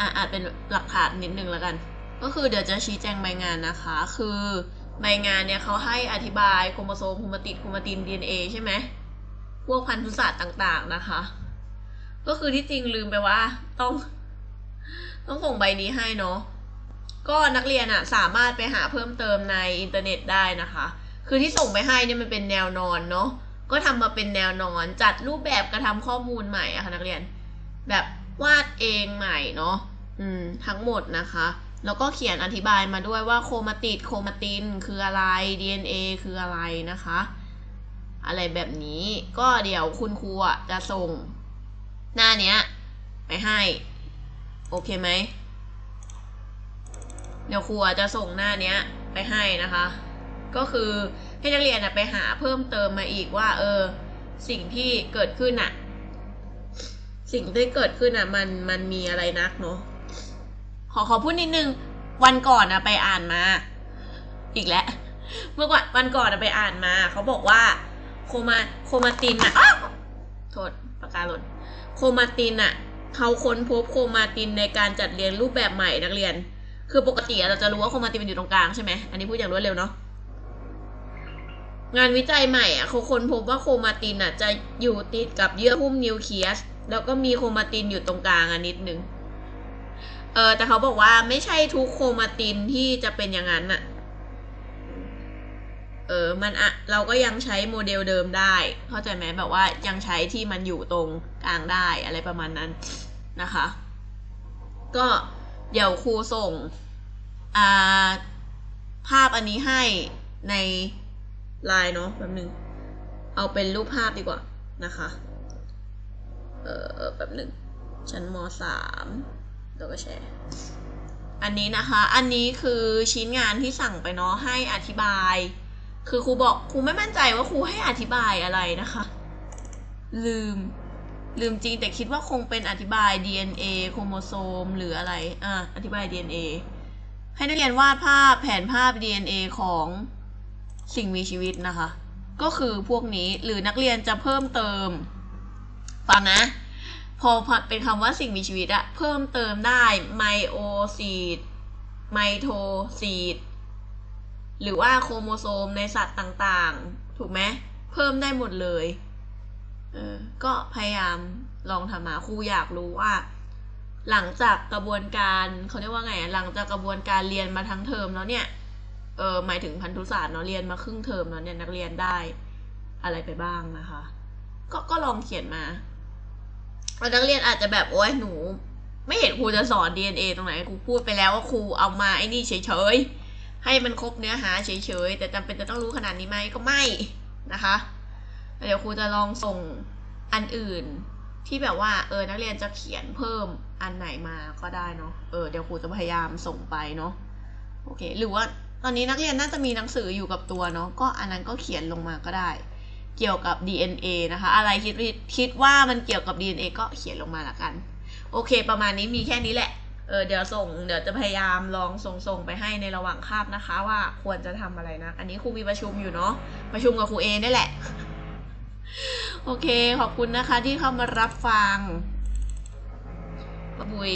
อะอาจเป็นหลักฐานนิดนึงแล้วกัน ก็คือเดี๋ยวจะชี้แจงใบงานนะคะ คือใบงานเนี่ยเขาให้อธิบายโครโมโซมโครโมติดโครโมติน DNA ใช่ไหมพวกพันธุศาสตร์ต่างๆนะคะ ก็คือที่จริงลืมไปว่าต้อง ต้องส่งใบนี้ให้เนาะก็นักเรียนอะสามารถไปหาเพิ่มเติมในอินเทอร์เน็ตได้นะคะ คือที่ส่งไปให้เนี่ยมันเป็นแนวนอนเนาะก็ทำมาเป็นแนวนอนจัดรูปแบบกระทำข้อมูลใหม่อะค่ะนักเรียน แบบ วาดเองใหม่เนาะอืมทั้งหมดนะคะ แล้วก็เขียนอธิบายมาด้วยว่าโครมาติดโครมาตินคืออะไร DNA คืออะไรนะคะ อะไรแบบนี้ก็เดี๋ยวคุณครูอะจะส่งหน้าเนี้ยไปให้ โอเคไหมเดี๋ยวครูอะจะส่งหน้าเนี้ยไปให้นะคะ ก็คือให้นักเรียนอะไปหาเพิ่มเติมมาอีกว่า เออ สิ่งที่เกิดขึ้นอะ สิ่งที่เกิดขึ้นอะ มันมันมีอะไรนักเนาะขอขอพูดนิดนึง วันก่อนอะไปอ่านมา อีกแล้ว เมื่อวันวันก่อนอะไปอ่านมา เขาบอกว่า โคมาโคมาตินอะโทษปากกาหล่นโคมาตินอะเขาค้นพบโคมาตินในการจัดเรียงรูปแบบใหม่นักเรียน คือปกติเราจะรู้ว่าโคมาตินมันอยู่ตรงกลางใช่ไหมอันนี้พูดอย่างรวดเร็วเนาะงานวิจัยใหม่อะเขาค้นพบว่าโคมาตินอะจะอยู่ติดกับเยื่อหุ้มนิวเคลียส แล้วก็มีโครมาตินอยู่ตรงกลางอะนิดนึง เออแต่เขาบอกว่าไม่ใช่ทุกโครมาตินที่จะเป็นอย่างนั้นอะเออ มันอะเราก็ยังใช้โมเดลเดิมได้ เข้าใจไหมแบบว่ายังใช้ที่มันอยู่ตรงกลางได้อะไรประมาณนั้นนะคะ ก็เดี๋ยวครูส่งอ่าภาพอันนี้ให้ในไลน์เนาะแป๊บนึง เอาเป็นรูปภาพดีกว่านะคะ ออแป๊บนึงชั้นมสามแล้วก็แชร์ อันนี้นะคะ อันนี้คือชิ้นงานที่สั่งไปเนาะให้อธิบาย คือครูบอกครูไม่มั่นใจว่าครูให้อธิบายอะไรนะคะ ลืม ลืมจริงแต่คิดว่าคงเป็นอธิบาย DNA โครโมโซมหรืออะไร อะ อธิบาย DNA ให้นักเรียนวาดภาพแผนภาพ DNA ของสิ่งมีชีวิตนะคะ ก็คือพวกนี้หรือนักเรียนจะเพิ่มเติม ฟังนะ พอเป็นคำว่าสิ่งมีชีวิตอะเพิ่มเติมได้ไมโอซีดไมโทซีดหรือว่าโครโมโซมในสัตว์ต่างๆ ถูกไหมเพิ่มได้หมดเลยเออก็พยายามลองทำมาครูอยากรู้ว่า หลังจากกระบวนการเขาเรียกว่าไงอะหลังจากกระบวนการเรียนมาทั้งเทอมแล้วเนี่ยเออหมายถึงพันธุศาสตร์เนาะเรียนมาครึ่งเทอมแล้วเนี่ยนักเรียนได้อะไรไปบ้างนะคะ ก็ก็ลองเขียนมา นักเรียนอาจจะแบบโอ้ยหนู ไม่เห็นครูจะสอน DNA ตรงไหนครูพูดไปแล้วว่าครูเอามาไอ้นี่เฉยๆให้มันครบเนื้อหาเฉยๆแต่จำเป็นจะต้องรู้ขนาดนี้ไหมก็ไม่นะคะเดี๋ยวครูจะลองส่งอันอื่นที่แบบว่าเออนักเรียนจะเขียนเพิ่มอันไหนมาก็ได้เนาะเออเดี๋ยวครูจะพยายามส่งไปเนาะโอเค หรือว่าตอนนี้นักเรียนน่าจะมีหนังสืออยู่กับตัวเนาะก็อันนั้นก็เขียนลงมาก็ได้ เกี่ยวกับ DNA นะคะ อะไรคิดคิดว่ามันเกี่ยวกับ DNA ก็เขียนลงมาละกัน โอเค ประมาณนี้มีแค่นี้แหละ เออเดี๋ยวส่งเดี๋ยวจะพยายามลองส่งส่งไปให้ในระหว่างคาบนะคะ ว่าควรจะทำอะไรนะ อันนี้ครูมีประชุมอยู่เนาะประชุมกับครูเอนี่แหละ โอเค ขอบคุณนะคะที่เข้ามารับฟังปะบุย